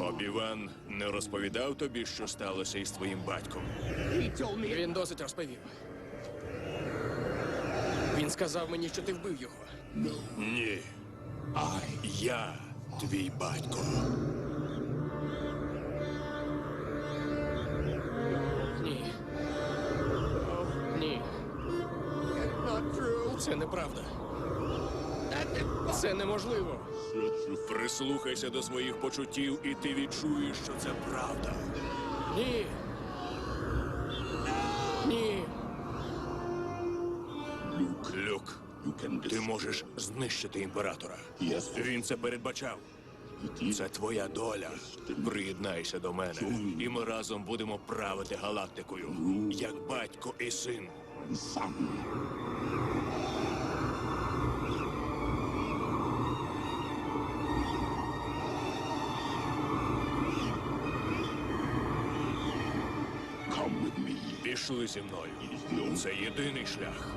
Обіван не розповідав тобі, що сталося із твоїм батьком. Він досить розповів. Він сказав мені, що ти вбив його. Ні. А Я твій батько. Ні. О, ні. Це неправда. Це неможливо. Прислухайся до своїх почуттів, і ти відчуєш, що це правда. Ні. Ні. Люк, ти можеш знищити імператора. Він це передбачав. Це твоя доля. Приєднайся до мене, і ми разом будемо правити галактикою, як батько і син. Пішли зі мною. Це єдиний шлях.